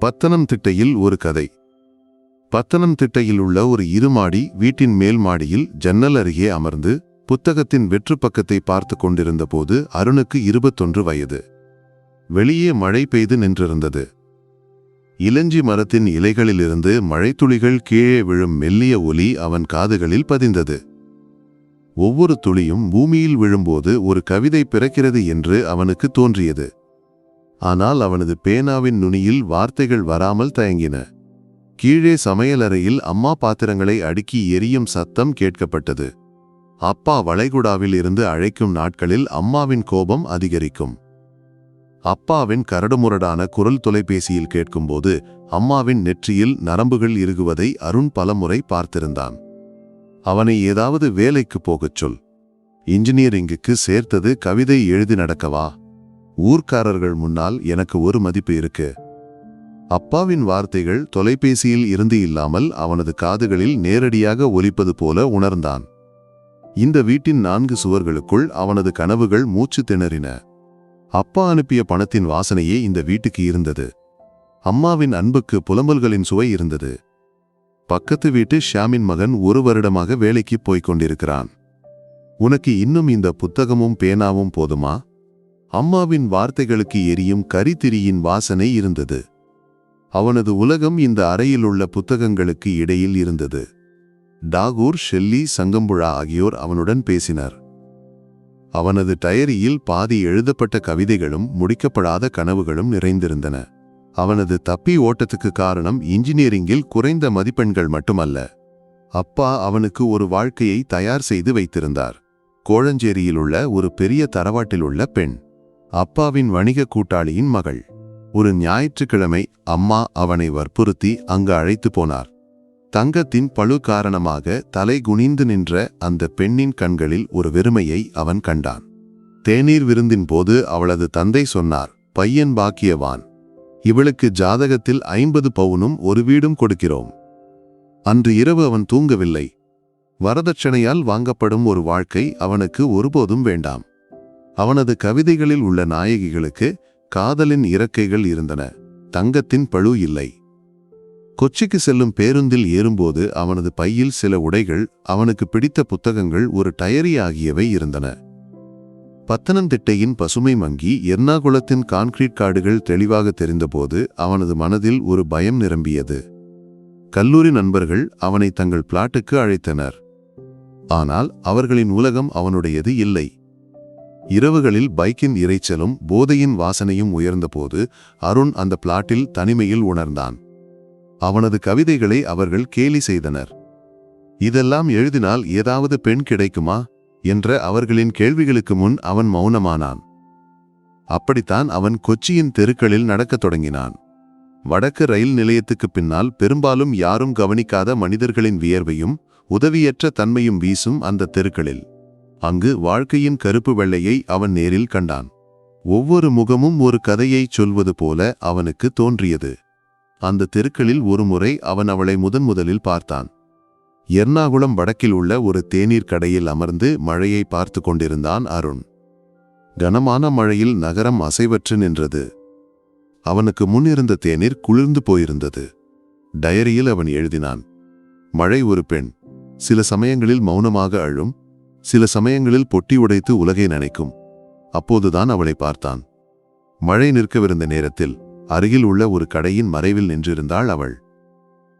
பத்தனம் திட்டையில் ஒரு கதை. பத்தனம் திட்டையில் உள்ள ஒரு இருமாடி வீட்டின் மேல் மாடியில் ஜன்னல் அருகே அமர்ந்து புத்தகத்தின் வெற்று பக்கத்தை பார்த்து கொண்டிருந்தபோது அருணுக்கு இருபத்தொன்று வயது. வெளியே மழை பெய்து நின்றிருந்தது. இளஞ்சி மரத்தின் இலைகளிலிருந்து மழைத்துளிகள் கீழே விழும் மெல்லிய ஒலி அவன் காதுகளில் பதிந்தது. ஒவ்வொரு துளியும் பூமியில் விழும்போது ஒரு கவிதை பிறக்கிறது என்று அவனுக்கு தோன்றியது. ஆனால் அவனது பேனாவின் நுனியில் வார்த்தைகள் வராமல் தயங்கின. கீழே சமையலறையில் அம்மா பாத்திரங்களை அடுக்கி எரியும் சத்தம் கேட்கப்பட்டது. அப்பா வளைகுடாவில் இருந்து அழைக்கும் நாட்களில் அம்மாவின் கோபம் அதிகரிக்கும். அப்பாவின் கரடுமுரடான குரல் தொலைபேசியில் கேட்கும்போது அம்மாவின் நெற்றியில் நரம்புகள் இறுகுவதை அருண் பலமுறை பார்த்திருந்தான். அவனை ஏதாவது வேலைக்கு போகச் சொல். இன்ஜினியரிங்குக்கு சேர்த்தது கவிதை எழுதி நடக்கவா? ஊர்க்காரர்கள் முன்னால் எனக்கு ஒரு மதிப்பு இருக்கு. அப்பாவின் வார்த்தைகள் தொலைபேசியில் இருந்து இல்லாமல் அவனது காதுகளில் நேரடியாக ஒலிப்பது போல உணர்ந்தான். இந்த வீட்டின் நான்கு சுவர்களுக்குள் அவனது கனவுகள் மூச்சு திணறின. அப்பா அனுப்பிய பணத்தின் வாசனையே இந்த வீட்டுக்கு இருந்தது. அம்மாவின் அன்புக்கு புலம்பல்களின் சுவை இருந்தது. பக்கத்து வீட்டு ஷாமின் மகன் ஒரு வருடமாக வேலைக்கு போய்க் கொண்டிருக்கிறான். உனக்கு இன்னும் இந்த புத்தகமும் பேனாவும் போதுமா? அம்மாவின் வார்த்தைகளுக்கு எரியும் கரித்திரியின் வாசனை இருந்தது. அவனது உலகம் இந்த அறையில் உள்ள புத்தகங்களுக்கு இடையில் இருந்தது. டாகூர் ஷெல்லி சங்கம்புழா ஆகியோர் அவனுடன் பேசினர். அவனது டயரியில் பாதி எழுதப்பட்ட கவிதைகளும் முடிக்கப்படாத கனவுகளும் நிறைந்திருந்தன. அவனது தப்பி ஓட்டத்துக்கு காரணம் இன்ஜினியரிங்கில் குறைந்த மதிப்பெண்கள் மட்டுமல்ல. அப்பா அவனுக்கு ஒரு வாழ்க்கையை தயார் செய்து வைத்திருந்தார். கோழஞ்சேரியில் உள்ள ஒரு பெரிய தரவாட்டில் உள்ள பெண். அப்பாவின் வணிக கூட்டாளியின் மகள். ஒரு ஞாயிற்றுக்கிழமை அம்மா அவனை வற்புறுத்தி அங்கு அழைத்து போனார். தங்கத்தின் பழு காரணமாக தலை குனிந்து நின்ற அந்த பெண்ணின் கண்களில் ஒரு வெறுமையை அவன் கண்டான். தேநீர் விருந்தின் போது அவளது தந்தை சொன்னார் பையன் பாக்கியவான். இவளுக்கு ஜாதகத்தில் ஐம்பது பவுனும் ஒரு வீடும் கொடுக்கிறோம். அன்று இரவு அவன் தூங்கவில்லை. வரதட்சணையால் வாங்கப்படும் ஒரு வாழ்க்கை அவனுக்கு ஒருபோதும் வேண்டாம். அவனது கவிதைகளில் உள்ள நாயகிகளுக்கு காதலின் இறக்கைகள் இருந்தன. தங்கத்தின் பழு இல்லை. கொச்சிக்கு செல்லும் பேருந்தில் ஏறும்போது அவனது பையில் சில உடைகள் அவனுக்கு பிடித்த புத்தகங்கள் ஒரு டயரி ஆகியவை இருந்தன. பத்தனந்திட்டையின் பசுமை மங்கி எர்ணாகுளத்தின் கான்கிரீட் காடுகள் தெளிவாக தெரிந்தபோது அவனது மனதில் ஒரு பயம் நிரம்பியது. கல்லூரி நண்பர்கள் அவனை தங்கள் பிளாட்டுக்கு அழைத்தனர். ஆனால் அவர்களின் உலகம் அவனுடையது இல்லை. இரவுகளில் பைக்கின் இரைச்சலும் போதையின் வாசனையும் உயர்ந்தபோது அருண் அந்த பிளாட்டில் தனிமையில் உணர்ந்தான். அவனது கவிதைகளை அவர்கள் கேலி செய்தனர். இதெல்லாம் எழுதினால் ஏதாவது பெண் கிடைக்குமா? என்ற அவர்களின் கேள்விகளுக்கு முன் அவன் மௌனமானான். அப்படித்தான் அவன் கொச்சியின் தெருக்களில் நடக்கத் தொடங்கினான். வடக்கு ரயில் நிலையத்துக்கு பின்னால் பெரும்பாலும் யாரும் கவனிக்காத மனிதர்களின் வியர்வையும் உதவியற்ற தன்மையும் வீசும் அந்த தெருக்களில். அங்கு வாழ்க்கையின் கருப்பு வெள்ளையை அவன் நேரில் கண்டான். ஒவ்வொரு முகமும் ஒரு கதையைச் சொல்வது போல அவனுக்கு தோன்றியது. அந்த தெருக்களில் ஒருமுறை அவன் அவளை முதன் முதலில் பார்த்தான். எர்ணாகுளம் வடக்கில் உள்ள ஒரு தேநீர் கடையில் அமர்ந்து மழையை பார்த்து கொண்டிருந்தான் அருண். கனமான மழையில் நகரம் அசைவற்று நின்றது. அவனுக்கு முன்னிருந்த தேநீர் குளிர்ந்து போயிருந்தது. டயரியில் அவன் எழுதினான் மழை ஒரு பெண் சில சமயங்களில் மௌனமாக அழும் சில சமயங்களில் பொட்டி உடைத்து உலகை நினைக்கும். அப்போதுதான் அவளை பார்த்தான். மழை நிற்கவிருந்த நேரத்தில் அருகில் உள்ள ஒரு கடையின் மறைவில் நின்றிருந்தாள் அவள்.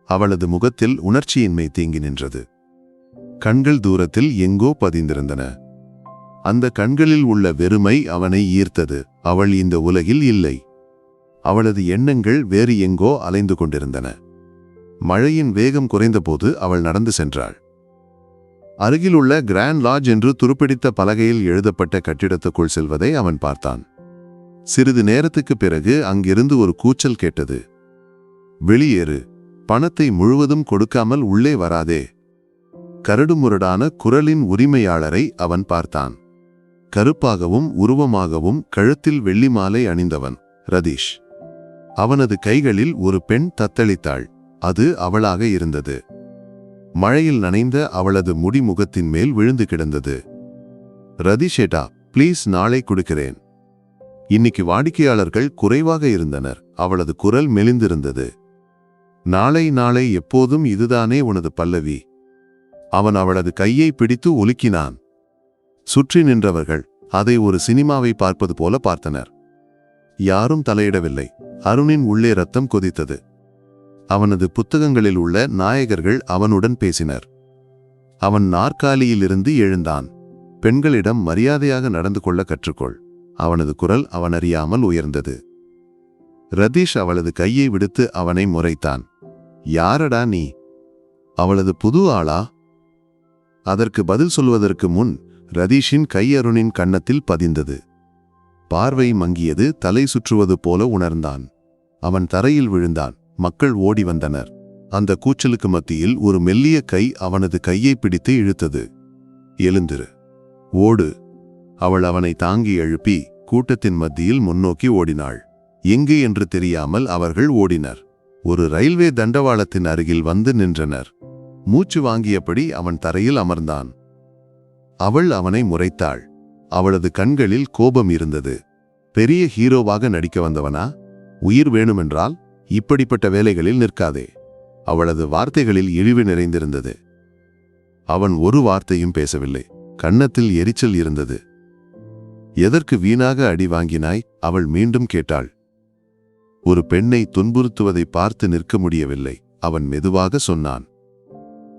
அவளது முகத்தில் உணர்ச்சியின்மை தீங்கி நின்றது. கண்கள் தூரத்தில் எங்கோ பதிந்திருந்தன. அந்த கண்களில் உள்ள வெறுமை அவனை ஈர்த்தது. அவள் இந்த உலகில் இல்லை. அவளது எண்ணங்கள் வேறு எங்கோ அலைந்து கொண்டிருந்தன. மழையின் வேகம் குறைந்தபோது அவள் நடந்து சென்றாள். அருகிலுள்ள கிராண்ட் லாட்ஜ் என்று துருப்பிடித்த பலகையில் எழுதப்பட்ட கட்டிடத்துக்குள் செல்வதை அவன் பார்த்தான். சிறிது நேரத்துக்கு பிறகு அங்கிருந்து ஒரு கூச்சல் கேட்டது. வெளியேறு. பணத்தை முழுவதும் கொடுக்காமல் உள்ளே வராதே. கரடுமுரடான குரலின் உரிமையாளரை அவன் பார்த்தான். கருப்பாகவும் உருவமாகவும் கழுத்தில் வெள்ளி மாலை அணிந்தவன் ரதீஷ். அவனது கைகளில் ஒரு பெண் தத்தளித்தாள். அது அவளாக இருந்தது. மழையில் நனைந்த அவளது முடிமுகத்தின் மேல் விழுந்து கிடந்தது. ரதிஷேட்டா ப்ளீஸ் நாளை கொடுக்கிறேன். இன்னைக்கு வாடிக்கையாளர்கள் குறைவாக இருந்தனர். அவளது குரல் மெலிந்திருந்தது. நாளை நாளை எப்போதும் இதுதானே உனது பல்லவி. அவன் அவளது கையை பிடித்து ஒலுக்கினான். சுற்றி நின்றவர்கள் அதை ஒரு சினிமாவை பார்ப்பது போல பார்த்தனர். யாரும் தலையிடவில்லை. அருணின் உள்ளே ரத்தம் கொதித்தது. அவனது புத்தகங்களில் உள்ள நாயகர்கள் அவனுடன் பேசினர். அவன் நாற்காலியிலிருந்து எழுந்தான். பெண்களிடம் மரியாதையாக நடந்து கொள்ள கற்றுக்கொள். அவனது குரல் அவன் அறியாமல் உயர்ந்தது. ரதீஷ் அவளது கையை விடுத்து அவனை முறைத்தான். யாரடா நீ? அவளது புது ஆளா? அதற்கு பதில் சொல்வதற்கு முன் ரதீஷின் கையருணின் கன்னத்தில் பதிந்தது. பார்வை மங்கியது தலை சுற்றுவது போல உணர்ந்தான். அவன் தரையில் விழுந்தான். மக்கள் ஓடி வந்தனர். அந்த கூச்சலுக்கு மத்தியில் ஒரு மெல்லிய கை அவனது கையை பிடித்து இழுத்தது. எழுந்திரு. ஓடு. அவள் அவனை தாங்கி எழுப்பி கூட்டத்தின் மத்தியில் முன்னோக்கி ஓடினாள். எங்கே என்று தெரியாமல் அவர்கள் ஓடினர். ஒரு ரயில்வே தண்டவாளத்தின் அருகில் வந்து நின்றனர். மூச்சு வாங்கியபடி அவன் தரையில் அமர்ந்தான். அவள் அவனை முறைத்தாள். அவளது கண்களில் கோபம் இருந்தது. பெரிய ஹீரோவாக நடிக்க வந்தவனா? உயிர் வேணுமென்றால்? இப்படிப்பட்ட வேலைகளில் நிற்காதே. அவளது வார்த்தைகளில் இழிவு நிறைந்திருந்தது. அவன் ஒரு வார்த்தையும் பேசவில்லை. கன்னத்தில் எரிச்சல் இருந்தது. எதற்கு வீணாக அடி வாங்கினாய்? அவள் மீண்டும் கேட்டாள். ஒரு பெண்ணை துன்புறுத்துவதை பார்த்து நிற்க முடியவில்லை அவன் மெதுவாக சொன்னான்.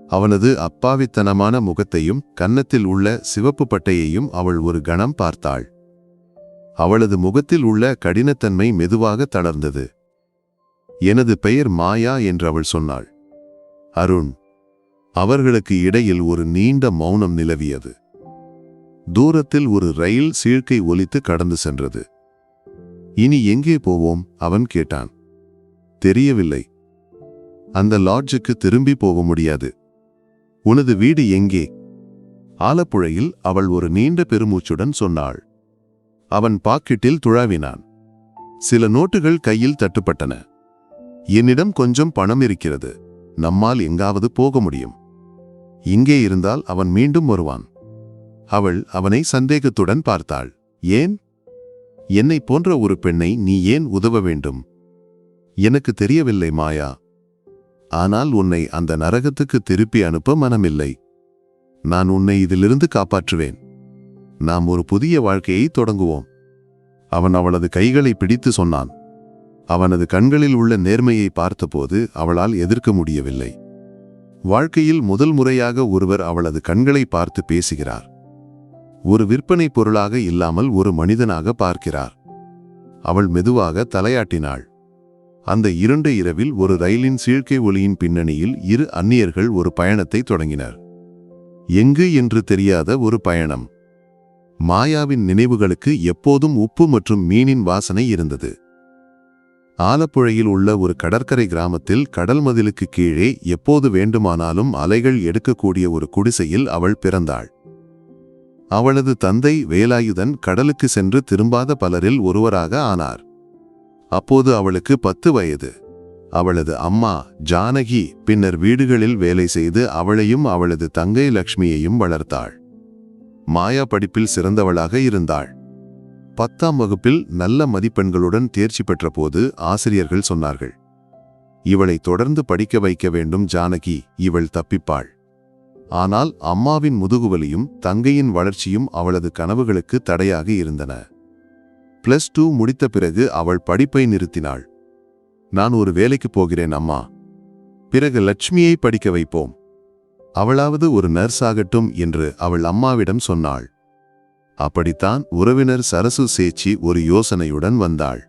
அவனது அப்பாவித்தனமான முகத்தையும் கன்னத்தில் உள்ள சிவப்பு பட்டையையும் அவள் ஒரு கணம் பார்த்தாள். அவளது முகத்தில் உள்ள கடினத்தன்மை மெதுவாக தளர்ந்தது. எனது பெயர் மாயா என்று அவள் சொன்னாள். அருண் அவர்களுக்கு இடையில் ஒரு நீண்ட மௌனம் நிலவியது. தூரத்தில் ஒரு ரயில் சீழ்க்கை ஒலித்து கடந்து சென்றது. இனி எங்கே போவோம்? அவன் கேட்டான். தெரியவில்லை. அந்த லாட்ஜுக்கு திரும்பி போக முடியாது. உனது வீடு எங்கே? ஆலப்புழையில் அவள் ஒரு நீண்ட பெருமூச்சுடன் சொன்னாள். அவன் பாக்கெட்டில் துழாவினான். சில நோட்டுகள் கையில் தட்டுப்பட்டன. என்னிடம் கொஞ்சம் பணம் இருக்கிறது. நம்மால் எங்காவது போக முடியும். இங்கே இருந்தால் அவன் மீண்டும் வருவான். அவள் அவனை சந்தேகத்துடன் பார்த்தாள். ஏன்? என்னை போன்ற ஒரு பெண்ணை நீ ஏன் உதவ வேண்டும்? எனக்கு தெரியவில்லை மாயா. ஆனால் உன்னை அந்த நரகத்துக்கு திருப்பி அனுப்ப மனமில்லை. நான் உன்னை இதிலிருந்து காப்பாற்றுவேன். நாம் ஒரு புதிய வாழ்க்கையை தொடங்குவோம். அவன் அவளது கைகளை பிடித்து சொன்னான். அவனது கண்களில் உள்ள நேர்மையை பார்த்தபோது அவளால் எதிர்க்க முடியவில்லை. வாழ்க்கையில் முதல் முறையாக ஒருவர் அவளது கண்களை பார்த்து பேசுகிறார். ஒரு விற்பனை பொருளாக இல்லாமல் ஒரு மனிதனாக பார்க்கிறார். அவள் மெதுவாக தலையாட்டினாள். அந்த இருண்ட இரவில் ஒரு ரயிலின் சீழ்க்கை ஒளியின் பின்னணியில் இரு அந்நியர்கள் ஒரு பயணத்தை தொடங்கினர். எங்கு என்று தெரியாத ஒரு பயணம். மாயாவின் நினைவுகளுக்கு எப்போதும் உப்பு மற்றும் மீனின் வாசனை இருந்தது. ஆலப்புழையில் உள்ள ஒரு கடற்கரை கிராமத்தில் கடல் மதிலுக்கு கீழே எப்போது வேண்டுமானாலும் அலைகள் எடுக்கக்கூடிய ஒரு குடிசையில் அவள் பிறந்தாள். அவளது தந்தை வேலாயுதன் கடலுக்கு சென்று திரும்பாத பலரில் ஒருவராக ஆனார். அப்போது அவளுக்கு பத்து வயது. அவளது அம்மா ஜானகி பின்னர் வீடுகளில் வேலை செய்து அவளையும் அவளது தங்கை லக்ஷ்மியையும் வளர்த்தாள். மாயா படிப்பில் சிறந்தவளாக இருந்தாள். பத்தாம் வகுப்பில் நல்ல மதிப்பெண்களுடன் தேர்ச்சி பெற்றபோது ஆசிரியர்கள் சொன்னார்கள். இவளை தொடர்ந்து படிக்க வைக்க வேண்டும் ஜானகி. இவள் தப்பிப்பாள். ஆனால் அம்மாவின் முதுகுவலியும் தங்கையின் வளர்ச்சியும் அவளது கனவுகளுக்கு தடையாக இருந்தன. பிளஸ் டூ முடித்த பிறகு அவள் படிப்பை நிறுத்தினாள். நான் ஒரு வேலைக்கு போகிறேன் அம்மா. பிறகு லட்சுமியை படிக்க வைப்போம். அவளாவது ஒரு நர்ஸ் ஆகட்டும் என்று அவள் அம்மாவிடம் சொன்னாள். அப்படித்தான் உறவினர் சரசு சேச்சி ஒரு யோசனையுடன் வந்தாள்.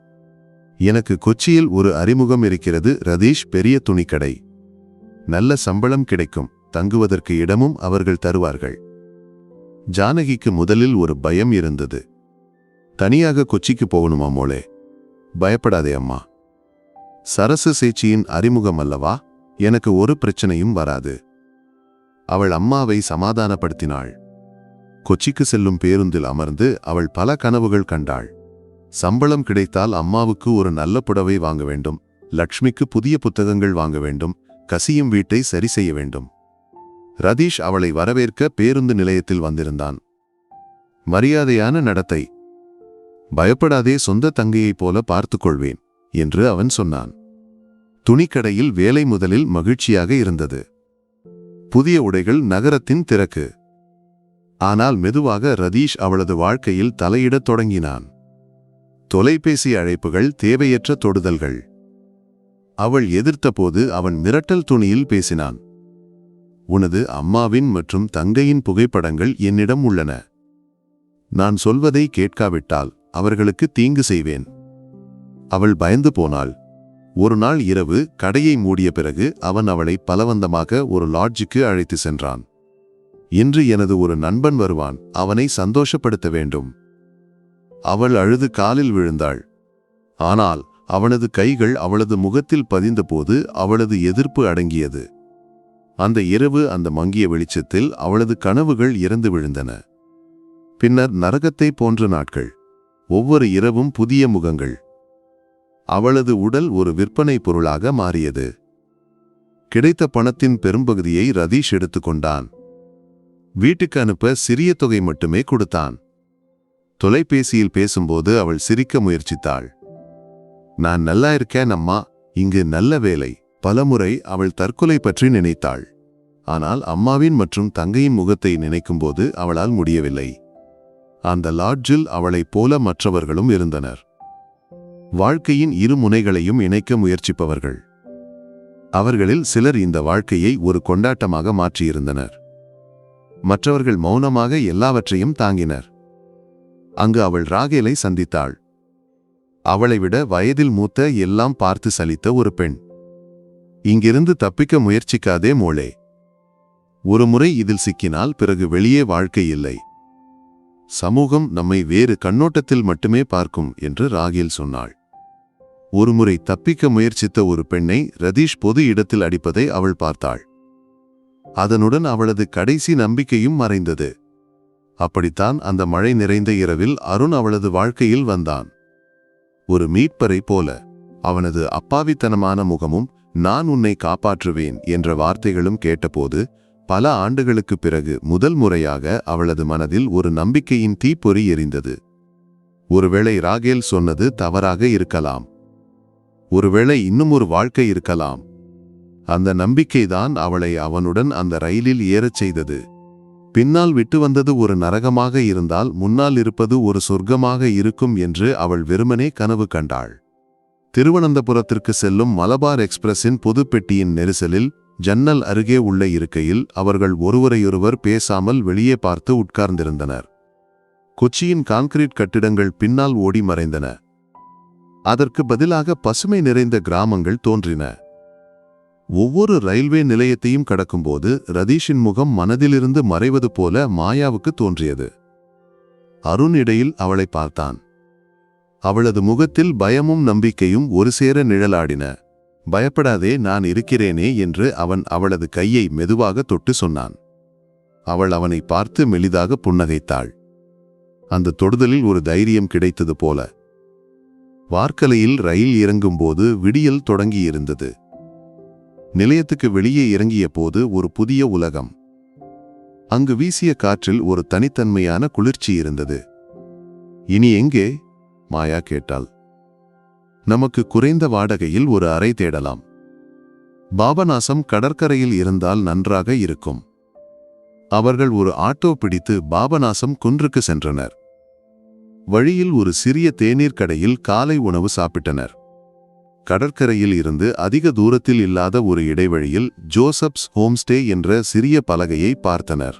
எனக்கு கொச்சியில் ஒரு அறிமுகம் இருக்கிறது ரதீஷ் பெரிய துணிக்கடை. நல்ல சம்பளம் கிடைக்கும் தங்குவதற்கு இடமும் அவர்கள் தருவார்கள். ஜானகிக்கு முதலில் ஒரு பயம் இருந்தது. தனியாக கொச்சிக்கு போகணுமா மோளே? பயப்படாதே அம்மா. சரசு சேச்சியின் அறிமுகம் அல்லவா? எனக்கு ஒரு பிரச்சனையும் வராது. அவள் அம்மாவை சமாதானப்படுத்தினாள். கொச்சிக்கு செல்லும் பேருந்தில் அமர்ந்து அவள் பல கனவுகள் கண்டாள். சம்பளம் கிடைத்தால் அம்மாவுக்கு ஒரு நல்ல புடவை வாங்க வேண்டும் லக்ஷ்மிக்கு புதிய புத்தகங்கள் வாங்க வேண்டும் கசியும் வீட்டை சரி செய்ய வேண்டும். ரதீஷ் அவளை வரவேற்க பேருந்து நிலையத்தில் வந்திருந்தான். மரியாதையான நடத்தை. பயப்படாதே சொந்த தங்கையைப் போல பார்த்துக் கொள்வேன் என்று அவன் சொன்னான். துணிக்கடையில் வேலை முதலில் மகிழ்ச்சியாக இருந்தது. புதிய உடைகள் நகரத்தின் திறக்கு. ஆனால் மெதுவாக ரதீஷ் அவளது வாழ்க்கையில் தலையிடத் தொடங்கினான். தொலைபேசி அழைப்புகள் தேவையற்ற தொடுதல்கள். அவள் எதிர்த்தபோது அவன் மிரட்டல் துணியில் பேசினான். உனது அம்மாவின் மற்றும் தங்கையின் புகைப்படங்கள் என்னிடம் உள்ளன. நான் சொல்வதை கேட்காவிட்டால் அவர்களுக்கு தீங்கு செய்வேன். அவள் பயந்து போனாள். ஒரு நாள் இரவு கடையை மூடிய பிறகு அவன் அவளை பலவந்தமாக ஒரு லாட்ஜுக்கு அழைத்து சென்றான். இன்று எனது ஒரு நண்பன் வருவான் அவனை சந்தோஷப்படுத்த வேண்டும். அவள் அழுது காலில் விழுந்தாள். ஆனால் அவனது கைகள் அவளது முகத்தில் பதிந்தபோது அவளது எதிர்ப்பு அடங்கியது. அந்த இரவு அந்த மங்கிய வெளிச்சத்தில் அவளது கனவுகள் இறந்து விழுந்தன. பின்னர் நரகத்தை போன்ற நாட்கள். ஒவ்வொரு இரவும் புதிய முகங்கள். அவளது உடல் ஒரு விற்பனை பொருளாக மாறியது. கிடைத்த பணத்தின் பெரும்பகுதியை ரதீஷ் எடுத்துக்கொண்டான். வீட்டுக்கு அனுப்ப சிறிய தொகை மட்டுமே கொடுத்தான். தொலைபேசியில் பேசும்போது அவள் சிரிக்க முயற்சித்தாள். நான் நல்லா இருக்கேன் அம்மா இங்கு நல்ல வேலை பலமுறை அவள் தற்கொலை பற்றி நினைத்தாள். ஆனால் அம்மாவின் மற்றும் தங்கையின் முகத்தை நினைக்கும்போது அவளால் முடியவில்லை. அந்த லாட்ஜில் அவளைப் போல மற்றவர்களும் இருந்தனர். வாழ்க்கையின் இரு முனைகளையும் இணைக்க முயற்சிப்பவர்கள். அவர்களில் சிலர் இந்த வாழ்க்கையை ஒரு கொண்டாட்டமாக மாற்றியிருந்தனர். மற்றவர்கள் மௌனமாக எல்லாவற்றையும் தாங்கினர். அங்கு அவள் ராகேலை சந்தித்தாள். அவளை விட வயதில் மூத்த எல்லாம் பார்த்து சலித்த ஒரு பெண். இங்கிருந்து தப்பிக்க முயற்சிக்காதே மோளே. ஒரு முறை இதில் சிக்கினால் பிறகு வெளியே வாழ்க்கை இல்லை. சமூகம் நம்மை வேறு கண்ணோட்டத்தில் மட்டுமே பார்க்கும் என்று ராகேல் சொன்னாள். ஒருமுறை தப்பிக்க முயற்சித்த ஒரு பெண்ணை ரதீஷ் பொது இடத்தில் அடிப்பதை அவள் பார்த்தாள். அதனுடன் அவளது கடைசி நம்பிக்கையும் மறைந்தது. அப்படித்தான் அந்த மழை நிறைந்த இரவில் அருண் அவளது வாழ்க்கையில் வந்தான். ஒரு மீட்பரை போல அவனது அப்பாவித்தனமான முகமும் நான் உன்னை காப்பாற்றுவேன் என்ற வார்த்தைகளும் கேட்டபோது பல ஆண்டுகளுக்குப் பிறகு முதல் முறையாக அவளது மனதில் ஒரு நம்பிக்கையின் தீப்பொறி எரிந்தது. ஒருவேளை ராகேல் சொன்னது தவறாக இருக்கலாம். ஒருவேளை இன்னும் ஒரு வாழ்க்கை இருக்கலாம். அந்த நம்பிக்கைதான் அவளை அவனுடன் அந்த ரயிலில் ஏறச் செய்தது. பின்னால் விட்டு வந்தது ஒரு நரகமாக இருந்தால் முன்னால் இருப்பது ஒரு சொர்க்கமாக இருக்கும் என்று அவள் வெறுமனே கனவு கண்டாள். திருவனந்தபுரத்திற்கு செல்லும் மலபார் எக்ஸ்பிரஸின் பொதுப்பெட்டியின் நெரிசலில் ஜன்னல் அருகே உள்ள இருக்கையில் அவர்கள் ஒருவரையொருவர் பேசாமல் வெளியே பார்த்து உட்கார்ந்திருந்தனர். கொச்சியின் கான்கிரீட் கட்டிடங்கள் பின்னால் ஓடி மறைந்தன. அதற்கு பதிலாக பசுமை நிறைந்த கிராமங்கள் தோன்றின. ஒவ்வொரு ரயில்வே நிலையத்தையும் கடக்கும்போது ரதீஷின் முகம் மனதிலிருந்து மறைவது போல மாயாவுக்கு தோன்றியது. அருண் இடையில் அவளை பார்த்தான். அவளது முகத்தில் பயமும் நம்பிக்கையும் ஒரு சேர நிழலாடின. பயப்படாதே நான் இருக்கிறேனே என்று அவன் அவளது கையை மெதுவாக தொட்டு சொன்னான். அவள் அவனை பார்த்து மெலிதாக புன்னகைத்தாள். அந்த தொடுதலில் ஒரு தைரியம் கிடைத்தது போல. வார்க்கலையில் ரயில் இறங்கும்போது விடியல் தொடங்கியிருந்தது. நிலையத்துக்கு வெளியே இறங்கிய போது ஒரு புதிய உலகம். அங்கு வீசிய காற்றில் ஒரு தனித்தன்மையான குளிர்ச்சி இருந்தது. இனி எங்கே? மாயா கேட்டாள். நமக்கு குறைந்த வாடகையில் ஒரு அறை தேடலாம். பாபநாசம் கடற்கரையில் இருந்தால் நன்றாக இருக்கும். அவர்கள் ஒரு ஆட்டோ பிடித்து பாபநாசம் குன்றுக்கு சென்றனர். வழியில் ஒரு சிறிய தேநீர் கடையில் காலை உணவு சாப்பிட்டனர். கடற்கரையில் இருந்து அதிக தூரத்தில் இல்லாத ஒரு இடைவழியில் ஜோசப்ஸ் ஹோம்ஸ்டே என்ற சிறிய பலகையை பார்த்தனர்.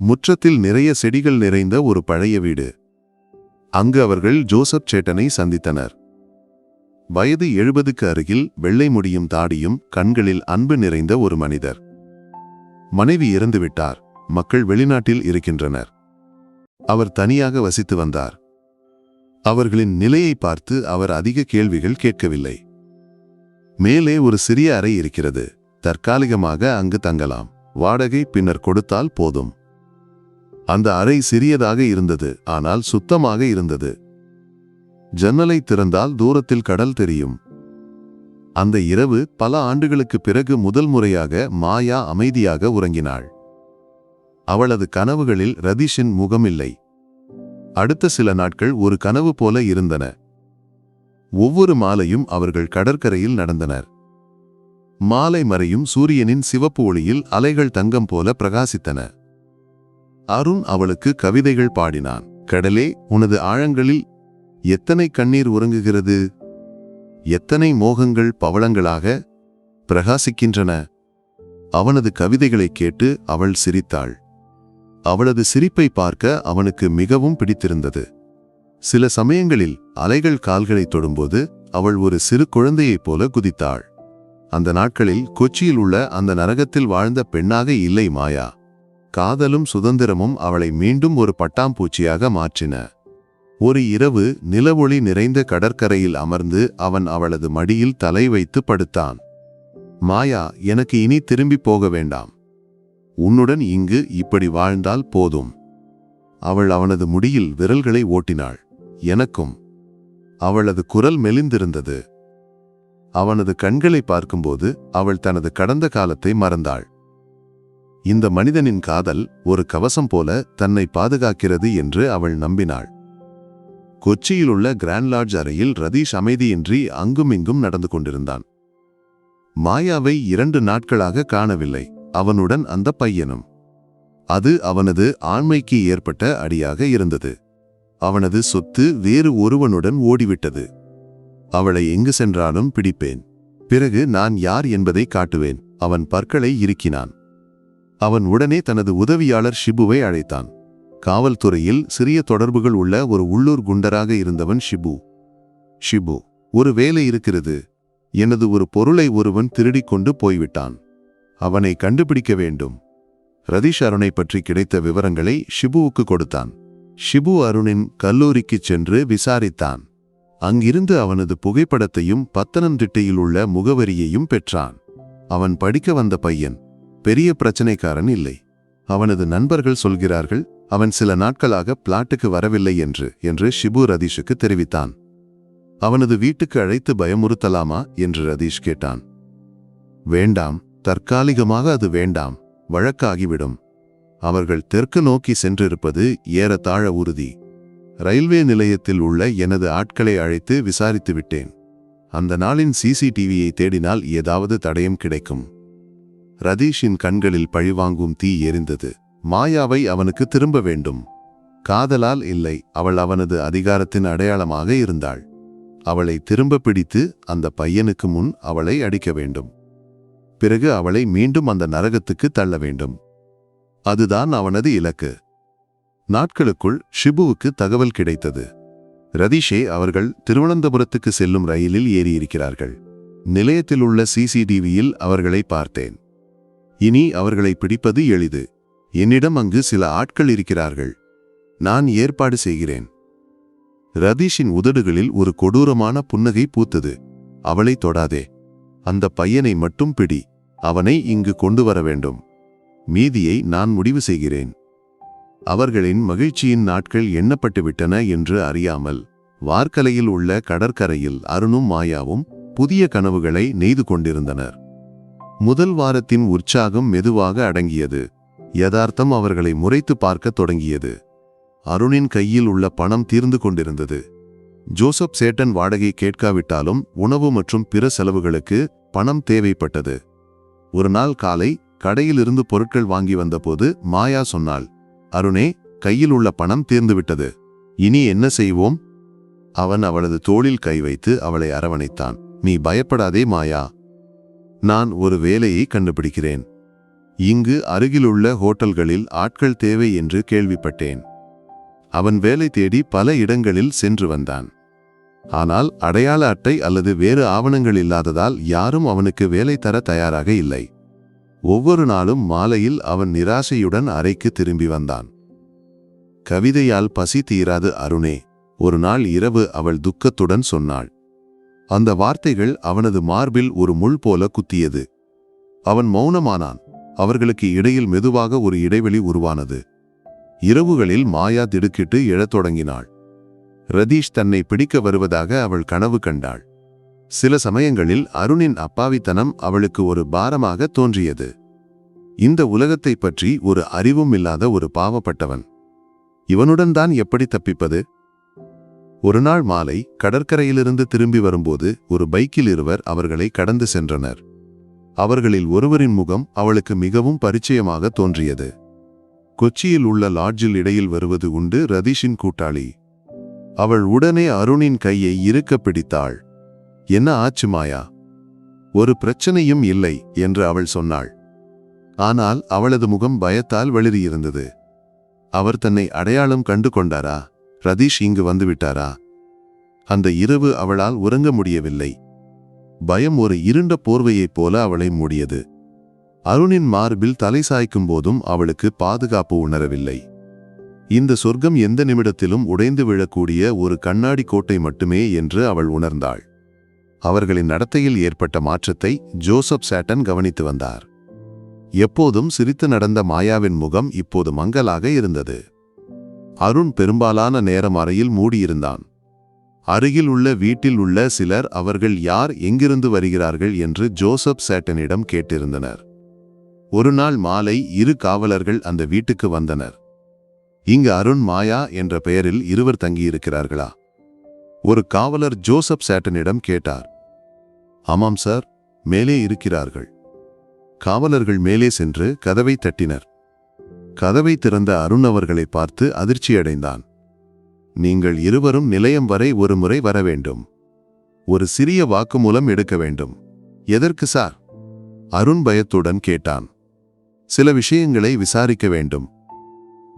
முற்றத்தில் நிறைய செடிகள் நிறைந்த ஒரு பழைய வீடு. அங்கு அவர்கள் ஜோசப் சேட்டனை சந்தித்தனர். வயது எழுபதுக்கு அருகில் வெள்ளை முடியும் தாடியும் கண்களில் அன்பு நிறைந்த ஒரு மனிதர். மனைவி இறந்துவிட்டார். மக்கள் வெளிநாட்டில் இருக்கின்றனர். அவர் தனியாக வசித்து வந்தார். அவர்களின் நிலையை பார்த்து அவர் அதிக கேள்விகள் கேட்கவில்லை. மேலே ஒரு சிறிய அறை இருக்கிறது. தற்காலிகமாக அங்கு தங்கலாம். வாடகை பின்னர் கொடுத்தால் போதும். அந்த அறை சிறியதாக இருந்தது. ஆனால் சுத்தமாக இருந்தது. ஜன்னலை திறந்தால் தூரத்தில் கடல் தெரியும். அந்த இரவு பல ஆண்டுகளுக்கு பிறகு முதல் முறையாக மாயா அமைதியாக உறங்கினாள். அவளது கனவுகளில் ரதீஷின் முகமில்லை. அடுத்த சில நாட்கள் ஒரு கனவு போல இருந்தன. ஒவ்வொரு மாலையும் அவர்கள் கடற்கரையில் நடந்தனர். மாலை மறையும் சூரியனின் சிவப்பு ஒளியில் அலைகள் தங்கம் போல பிரகாசித்தன. அருண் அவளுக்கு கவிதைகள் பாடினான். கடலே உனது ஆழங்களில் எத்தனை கண்ணீர் உறங்குகிறது? எத்தனை மோகங்கள் பவளங்களாக பிரகாசிக்கின்றன? அவனது கவிதைகளைக் கேட்டு அவள் சிரித்தாள். அவளது சிரிப்பை பார்க்க அவனுக்கு மிகவும் பிடித்திருந்தது. சில சமயங்களில் அலைகள் கால்களை தொடும்போது அவள் ஒரு சிறு குழந்தையைப் போல குதித்தாள். அந்த நாட்களில் கொச்சியில் உள்ள அந்த நரகத்தில் வாழ்ந்த பெண்ணாக இல்லை மாயா. காதலும் சுதந்திரமும் அவளை மீண்டும் ஒரு பட்டாம்பூச்சியாக மாற்றின. ஒரு இரவு நிலவொளி நிறைந்த கடற்கரையில் அமர்ந்து அவன் அவளது மடியில் தலை வைத்து படுத்தான். மாயா எனக்கு இனி திரும்பி போக வேண்டாம். உன்னுடன் இங்கு இப்படி வாழ்ந்தால் போதும். அவள் அவனது முடியில் விரல்களை ஓட்டினாள். எனக்கும். அவளது குரல் மெலிந்திருந்தது. அவனது கண்களை பார்க்கும்போது அவள் தனது கடந்த காலத்தை மறந்தாள். இந்த மனிதனின் காதல் ஒரு கவசம் போல தன்னை பாதுகாக்கிறது என்று அவள் நம்பினாள். கொச்சியிலுள்ள கிராண்ட் லாட்ஜ் அறையில் ரதீஷ் அமைதியின்றி அங்குமிங்கும் நடந்து கொண்டிருந்தான். மாயாவை இரண்டு நாட்களாக காணவில்லை. அவனுடன் அந்த பையனும். அது அவனது ஆண்மைக்கு ஏற்பட்ட அடியாக இருந்தது. அவனது சொத்து வேறு ஒருவனுடன் ஓடிவிட்டது. அவளை எங்கு சென்றாலும் பிடிப்பேன். பிறகு நான் யார் என்பதை காட்டுவேன். அவன் பற்களை இறுக்கினான். அவன் உடனே தனது உதவியாளர் ஷிபுவை அழைத்தான். காவல்துறையில் சிறிய தொடர்புகள் உள்ள ஒரு உள்ளூர் குண்டராக இருந்தவன் ஷிபு. ஷிபு ஒரு வேலை இருக்கிறது. எனது ஒரு பொருளை ஒருவன் திருடிக் கொண்டு போய்விட்டான். அவனை கண்டுபிடிக்க வேண்டும். ரதீஷ் அருணை பற்றி கிடைத்த விவரங்களை ஷிபுவுக்கு கொடுத்தான். ஷிபு அருணின் கல்லூரிக்குச் சென்று விசாரித்தான். அங்கிருந்து அவனது புகைப்படத்தையும் பத்தனம்திட்டையில் உள்ள முகவரியையும் பெற்றான். அவன் படிக்க வந்த பையன். பெரிய பிரச்சனைக்காரன் இல்லை. அவனது நண்பர்கள் சொல்கிறார்கள் அவன் சில நாட்களாக பிளாட்டுக்கு வரவில்லை என்று என்று ஷிபு ரதீஷுக்கு தெரிவித்தான். அவனது வீட்டுக்கு அழைத்து பயமுறுத்தலாமா? என்று ரதீஷ் கேட்டான். வேண்டாம். தற்காலிகமாக அது வேண்டாம் வழக்காகிவிடும். அவர்கள் தெற்கு நோக்கி சென்றிருப்பது ஏறத்தாழ உறுதி. ரயில்வே நிலையத்தில் உள்ள எனது ஆட்களை அழைத்து விசாரித்து விட்டேன் அந்த நாளின் சிசிடிவியை தேடினால் ஏதாவது தடயம் கிடைக்கும். ரதீஷின் கண்களில் பழிவாங்கும் தீ எரிந்தது. மாயாவை அவனுக்கு திரும்ப வேண்டும். காதலால் இல்லை அவள் அவனது அதிகாரத்தின் அடையாளமாக இருந்தாள். அவளை திரும்ப பிடித்து அந்த பையனுக்கு முன் அவளை அடிக்க வேண்டும். பிறகு அவளை மீண்டும் அந்த நரகத்துக்கு தள்ள வேண்டும். அதுதான் அவனது இலக்கு. நாட்களுக்குள் ஷிபுவுக்கு தகவல் கிடைத்தது. ரதீஷே அவர்கள் திருவனந்தபுரத்துக்கு செல்லும் ரயிலில் ஏறியிருக்கிறார்கள். நிலையத்தில் உள்ள சிசிடிவியில் அவர்களை பார்த்தேன். இனி அவர்களை பிடிப்பது எளிது. என்னிடம் அங்கு சில ஆட்கள் இருக்கிறார்கள். நான் ஏற்பாடு செய்கிறேன். ரதீஷின் உதடுகளில் ஒரு கொடூரமான புன்னகை பூத்தது. அவளை தொடாதே. அந்த பையனை மட்டும் பிடி அவனை இங்கு கொண்டு வர வேண்டும். மீதியை நான் முடிவு செய்கிறேன். அவர்களின் மகிழ்ச்சியின் நாட்கள் எண்ணப்பட்டுவிட்டன என்று அறியாமல் வார்க்கலையில் உள்ள கடற்கரையில் அருணும் மாயாவும் புதிய கனவுகளை நெய்து கொண்டிருந்தனர். முதல் வாரத்தின் உற்சாகம் மெதுவாக அடங்கியது. யதார்த்தம் அவர்களை முறைத்து பார்க்கத் தொடங்கியது. அருணின் கையில் உள்ள பணம் தீர்ந்து கொண்டிருந்தது. ஜோசப் சேட்டன் வாடகை கேட்காவிட்டாலும் உணவு மற்றும் பிற செலவுகளுக்கு பணம் தேவைப்பட்டது. ஒரு நாள் காலை கடையிலிருந்து பொருட்கள் வாங்கி வந்தபோது மாயா சொன்னாள் அருணே கையில் உள்ள பணம் தீர்ந்துவிட்டது. இனி என்ன செய்வோம்? அவன் அவளது தோளில் கை வைத்து அவளை அரவணைத்தான் நீ பயப்படாதே மாயா. நான் ஒரு வேலையை கண்டுபிடிக்கிறேன். இங்கு அருகிலுள்ள ஹோட்டல்களில் ஆட்கள் தேவை என்று கேள்விப்பட்டேன். அவன் வேலை தேடி பல இடங்களில் சென்று வந்தான். ஆனால் அடையாள அட்டை அல்லது வேறு ஆவணங்கள் இல்லாததால் யாரும் அவனுக்கு வேலை தர தயாராக இல்லை. ஒவ்வொரு நாளும் மாலையில் அவன் நிராசையுடன் அறைக்கு திரும்பி வந்தான். கவிதையால் பசி தீராது அருணே ஒரு நாள் இரவு அவள் துக்கத்துடன் சொன்னாள். அந்த வார்த்தைகள் அவனது மார்பில் ஒரு முள் போல குத்தியது. அவன் மௌனமானான். அவர்களுக்கு இடையில் மெதுவாக ஒரு இடைவெளி உருவானது. இரவுகளில் மாயா திடுக்கிட்டு எழத் தொடங்கினாள். ரதீஷ் தன்னை பிடிக்க வருவதாக அவள் கனவு கண்டாள். சில சமயங்களில் அருணின் அப்பாவித்தனம் அவளுக்கு ஒரு பாரமாக தோன்றியது. இந்த உலகத்தைப் பற்றி ஒரு அறிவும் இல்லாத ஒரு பாவப்பட்டவன். இவனுடன் தான் எப்படி தப்பிப்பது? ஒரு நாள் மாலை கடற்கரையிலிருந்து திரும்பி வரும்போது ஒரு பைக்கில் இருவர் அவர்களை கடந்து சென்றனர். அவர்களில் ஒருவரின் முகம் அவளுக்கு மிகவும் பரிச்சயமாக தோன்றியது. கொச்சியில் உள்ள லாட்ஜில் இடையில் வருவது உண்டு ரதீஷின் கூட்டாளி. அவள் உடனே அருணின் கையை இருக்க பிடித்தாள். என்ன ஆச்சு மாயா? ஒரு பிரச்சனையும் இல்லை என்று அவள் சொன்னாள். ஆனால் அவளது முகம் பயத்தால் வெளிறியிருந்தது அவர் தன்னை அடையாளம் கண்டு கொண்டாரா? ரதீஷ் இங்கு வந்துவிட்டாரா அந்த இரவு அவளால் உறங்க முடியவில்லை. பயம் ஒரு இருண்ட போர்வையைப் போல அவளை மூடியது. அருணின் மார்பில் தலை சாய்க்கும் போதும் அவளுக்கு பாதுகாப்பு உணரவில்லை. இந்த சொர்க்கம் எந்த நிமிடத்திலும் உடைந்து விழக்கூடிய ஒரு கண்ணாடி கோட்டை மட்டுமே என்று அவள் உணர்ந்தாள். அவர்களின் நடத்தையில் ஏற்பட்ட மாற்றத்தை ஜோசப் சேட்டன் கவனித்து வந்தார். எப்போதும் சிரித்து நடந்த மாயாவின் முகம் இப்போது மங்கலாக இருந்தது. அருண் பெரும்பாலான நேரம் அறையில் மூடியிருந்தான். அருகில் உள்ள வீட்டில் உள்ள சிலர் அவர்கள் யார் எங்கிருந்து வருகிறார்கள் என்று ஜோசப் சேட்டனிடம் கேட்டிருந்தனர். ஒரு நாள் மாலை இரு காவலர்கள் அந்த வீட்டுக்கு வந்தனர். இங்கு அருண் மாயா என்ற பெயரில் இருவர் தங்கியிருக்கிறார்களா? ஒரு காவலர் ஜோசப் சேட்டனிடம் கேட்டார். ஆமாம் சார் மேலே இருக்கிறார்கள். காவலர்கள் மேலே சென்று கதவை தட்டினர். கதவை திறந்த அருண் அவர்களை பார்த்து அதிர்ச்சியடைந்தான். நீங்கள் இருவரும் நிலையம் வரை ஒரு முறை வர வேண்டும். ஒரு சிறிய வாக்குமூலம் எடுக்க வேண்டும். எதற்கு சார்? அருண் பயத்துடன் கேட்டான். சில விஷயங்களை விசாரிக்க வேண்டும்.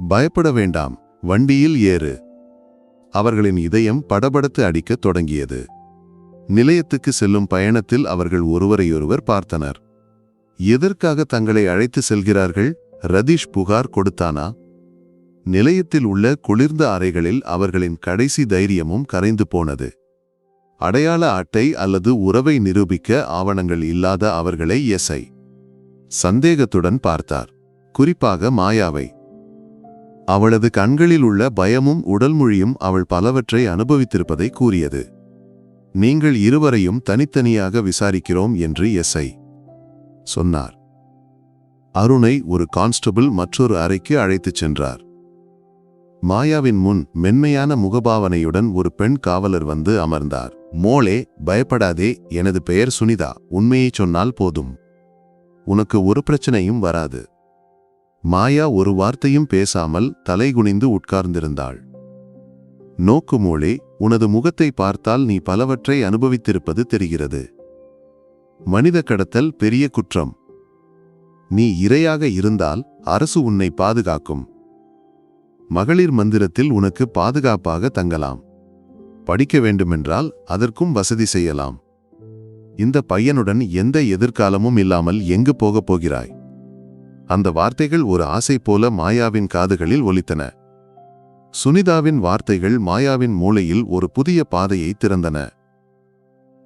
பயப்பட வேண்டாம் வண்டியில் ஏறு. அவர்களின் இதயம் படபடத்து அடிக்கத் தொடங்கியது. நிலையத்துக்கு செல்லும் பயணத்தில் அவர்கள் ஒருவரையொருவர் பார்த்தனர். எதற்காக தங்களை அழைத்து செல்கிறார்கள்? ரதீஷ் புகார் கொடுத்தானா? நிலையத்தில் உள்ள குளிர்ந்த அறைகளில் அவர்களின் கடைசி தைரியமும் கரைந்து போனது. அடையாள அட்டை அல்லது உறவை நிரூபிக்க ஆவணங்கள் இல்லாத அவர்களை எஸ்ஐ சந்தேகத்துடன் பார்த்தார். குறிப்பாக மாயாவை. அவளது கண்களில் உள்ள பயமும் உடல் மொழியும் அவள் பலவற்றை அனுபவித்திருப்பதை கூறியது. நீங்கள் இருவரையும் தனித்தனியாக விசாரிக்கிறோம் என்று எஸ்ஐ சொன்னார். அருணை ஒரு கான்ஸ்டபிள் மற்றொரு அறைக்கு அழைத்துச் சென்றார். மாயாவின் முன் மென்மையான முகபாவனையுடன் ஒரு பெண் காவலர் வந்து அமர்ந்தார். மோளே பயப்படாதே எனது பெயர் சுனிதா. உண்மையைச் சொன்னால் போதும். உனக்கு ஒரு பிரச்சனையும் வராது. மாயா ஒரு வார்த்தையும் பேசாமல் தலைகுனிந்து உட்கார்ந்திருந்தாள். நோக்குமோளே உனது முகத்தை பார்த்தால் நீ பலவற்றை அனுபவித்திருப்பது தெரிகிறது. மனித கடத்தல் பெரிய குற்றம். நீ இரையாக இருந்தால் அரசு உன்னை பாதுகாக்கும். மகளிர் மந்திரத்தில் உனக்கு பாதுகாப்பாக தங்கலாம். படிக்க வேண்டுமென்றால் அதற்கும் வசதி செய்யலாம். இந்த பையனுடன் எந்த எதிர்காலமும் இல்லாமல் எங்கு போகப் போகிறாய்? அந்த வார்த்தைகள் ஒரு ஆசை போல மாயாவின் காதுகளில் ஒலித்தன. சுனிதாவின் வார்த்தைகள் மாயாவின் மூளையில் ஒரு புதிய பாதையை திறந்தன.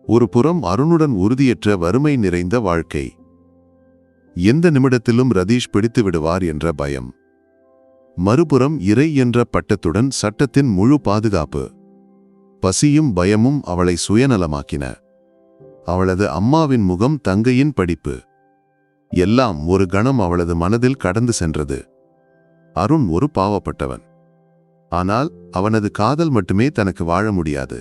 ஒரு புறம் அருணுடன் உறுதியற்ற வறுமை நிறைந்த வாழ்க்கை. எந்த நிமிடத்திலும் ரதீஷ் பிடித்து விடுவார் என்ற பயம். மறுபுறம் இறை என்ற பட்டத்துடன் சட்டத்தின் முழு பாதுகாப்பு. பசியும் பயமும் அவளை சுயநலமாக்கின. அவளது அம்மாவின் முகம் தங்கையின் படிப்பு. எல்லாம் ஒரு கணம் அவளது மனதில் கடந்து சென்றது. அருண் ஒரு பாவப்பட்டவன். ஆனால் அவனது காதல் மட்டுமே தனக்கு வாழ முடியாது.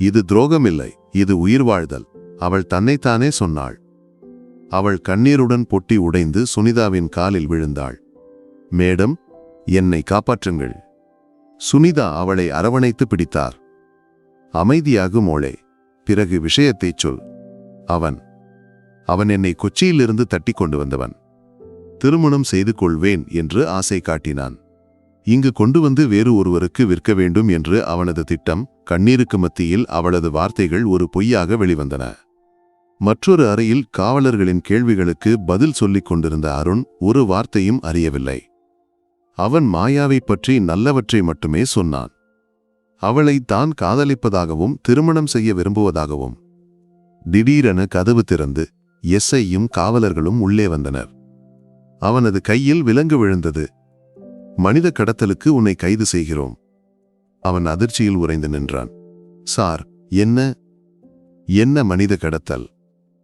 இது துரோகமில்லை இது உயிர் வாழ்தல் அவள் தன்னைத்தானே சொன்னாள். அவள் கண்ணீருடன் பொட்டி உடைந்து சுனிதாவின் காலில் விழுந்தாள். மேடம் என்னை காப்பாற்றுங்கள். சுனிதா அவளை அரவணைத்து பிடித்தார். அமைதியாகும் மோளே. பிறகு விஷயத்தைச் சொல். அவன் அவன் என்னை கொச்சியிலிருந்து தட்டி கொண்டு வந்தவன். திருமணம் செய்து கொள்வேன் என்று ஆசை காட்டினான். இங்கு கொண்டு வந்து வேறு ஒருவருக்கு விற்க வேண்டும் என்று அவனது திட்டம் கண்ணீருக்கு மத்தியில் அவளது வார்த்தைகள் ஒரு பொய்யாக வெளிவந்தன. மற்றொரு அறையில் காவலர்களின் கேள்விகளுக்கு பதில் சொல்லிக் கொண்டிருந்த அருண் ஒரு வார்த்தையும் அறியவில்லை. அவன் மாயாவைப் பற்றி நல்லவற்றை மட்டுமே சொன்னான். அவளை தான் காதலிப்பதாகவும் திருமணம் செய்ய விரும்புவதாகவும். திடீரென கதவு திறந்து எஸ்ஐயும் காவலர்களும் உள்ளே வந்தனர். அவனது கையில் விலங்கு விழுந்தது. மனித கடத்தலுக்கு உன்னை கைது செய்கிறோம். அவன் அதிர்ச்சியில் உறைந்து நின்றான். சார் என்ன? என்ன மனித கடத்தல்?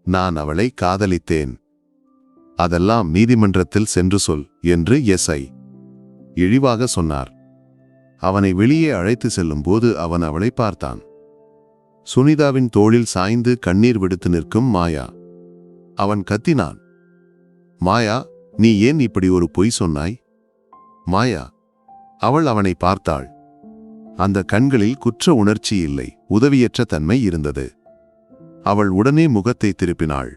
நான் அவளை காதலித்தேன். அதெல்லாம் நீதிமன்றத்தில் சென்று சொல் என்று எஸ்ஐ இழிவாக சொன்னார். அவனை வெளியே அழைத்து செல்லும்போது அவன் அவளை பார்த்தான். சுனிதாவின் தோளில் சாய்ந்து கண்ணீர் விடுத்து நிற்கும் மாயா. அவன் கத்தினான். மாயா நீ ஏன் இப்படி ஒரு பொய் சொன்னாய்? மாயா அவள் அவனை பார்த்தாள். அந்த கண்களில் குற்ற உணர்ச்சி இல்லை உதவியற்ற தன்மை இருந்தது. அவள் உடனே முகத்தை திருப்பினாள்.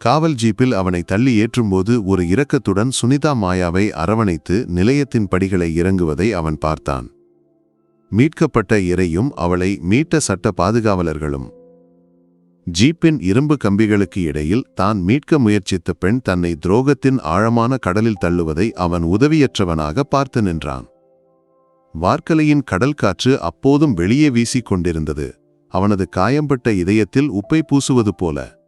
காவல் ஜீப்பில் அவனை தள்ளி ஏற்றும்போது ஒரு இரக்கத்துடன் சுனிதா மாயாவை அரவணைத்து நிலையத்தின் படிகளை இறங்குவதை அவன் பார்த்தான். மீட்கப்பட்ட இரையும் அவளை மீட்ட சட்ட பாதுகாவலர்களும். ஜீப்பின் இரும்பு கம்பிகளுக்கு இடையில் தான் மீட்க முயற்சித்த பெண் தன்னை துரோகத்தின் ஆழமான கடலில் தள்ளுவதை அவன் உதவியற்றவனாக பார்த்து நின்றான். வார்க்கலையின் கடல் காற்று அப்போதும் வெளியே வீசிக் கொண்டிருந்தது. அவனது காயம்பட்ட இதயத்தில் உப்பை பூசுவது போல.